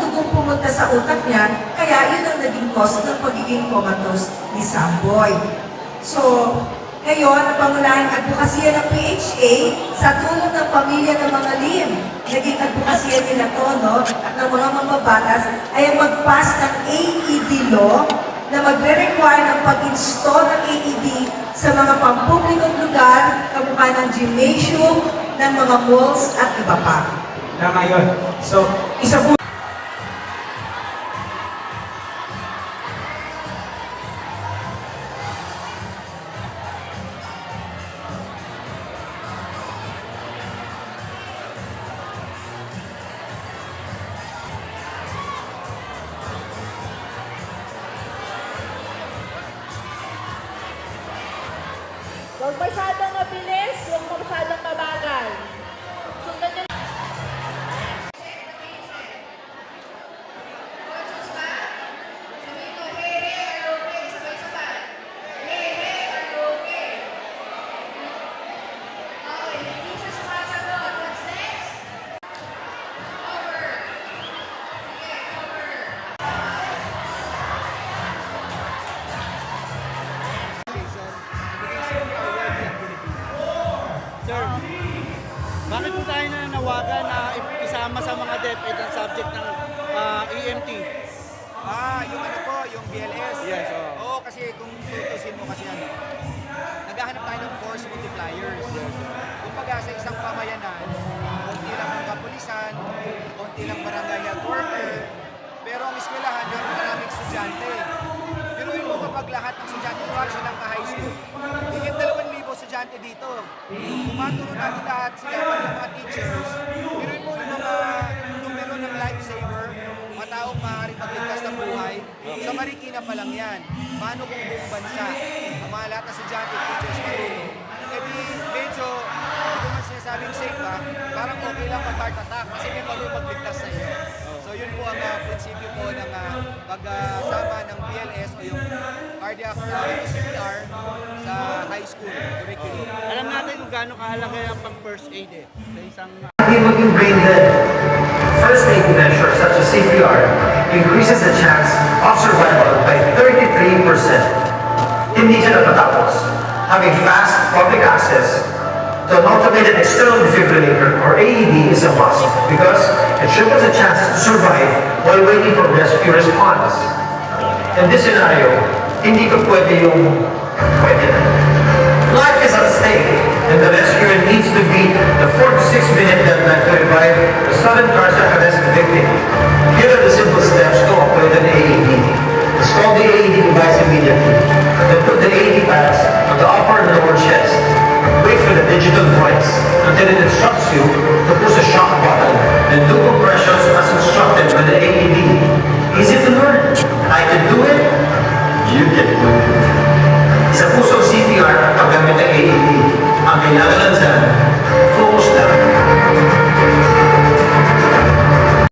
dugong pumunta sa utak niya, kaya yun ang naging cause ng pagiging comatose ni Samboy. So, ngayon, ang pangunahing advokasya ng PHA sa tulong ng pamilya ng mga lim, naging advokasya nila to, no? At ng mga mambabatas ay mag-pass ng AED law na magre-require ng pag-install ng AED sa mga pampublikong lugar, kamukha ng gymnasium, ng mga malls at iba pa. Tama yun. So, isa po Huwag masyadong mabilis, huwag masyadong tayo nananawagan na isama sa mga DepEd ang subject ng ah, EMT? Ah, yung ano po, yung BLS. Yes, oo. Oo, kasi kung tutusin mo kasi ano, naghahanap tayo ng force multipliers. Kumbaga sa isang pamayanan, konti lang ang kapulisan, konti lang barangay health worker, pero ang eskwelahan, meron maraming estudyante. Pero yun mo kapag lahat ng estudyante, kunwari silang ka-high school, higit dalawang libo estudyante dito. Kumaturo natin lahat sila pag yung mga teachers, pero mo yung mga numero ng lifesaver, mga taong maaaring magligtas ng buhay, sa Marikina pa lang yan. Paano kung buong bansa, ang mga lahat ng estudyante, teachers, marunong, eh di medyo, hindi ko man sinasabing safe ha, parang okay lang mag-heart attack kasi may marunong magligtas sa iyo. So yun po ang uh, prinsipyo po ng uh, pagsama ng BLS o yung cardiac uh, CPR high school curriculum. Alam natin kung gaano kahalaga yung pang first aid eh. Sa isang brain dead. First aid measures such as CPR increases the chance of survival by 33%. Hindi siya natatapos. Having fast public access to an automated external defibrillator or AED is a must because it triples the chances to survive while waiting for rescue response. In this scenario, hindi ka pwede yung pwede na. The rescuer needs to be the 4 to 6 minute deadline to revive the sudden cardiac victim. Here are the simple steps to operate an AED. Install the AED device immediately. Then put the AED pads on the upper and lower chest. Wait for the digital voice until it instructs you to push the shock button and do compressions as instructed by the AED. Easy to learn. I can do it. You can do it.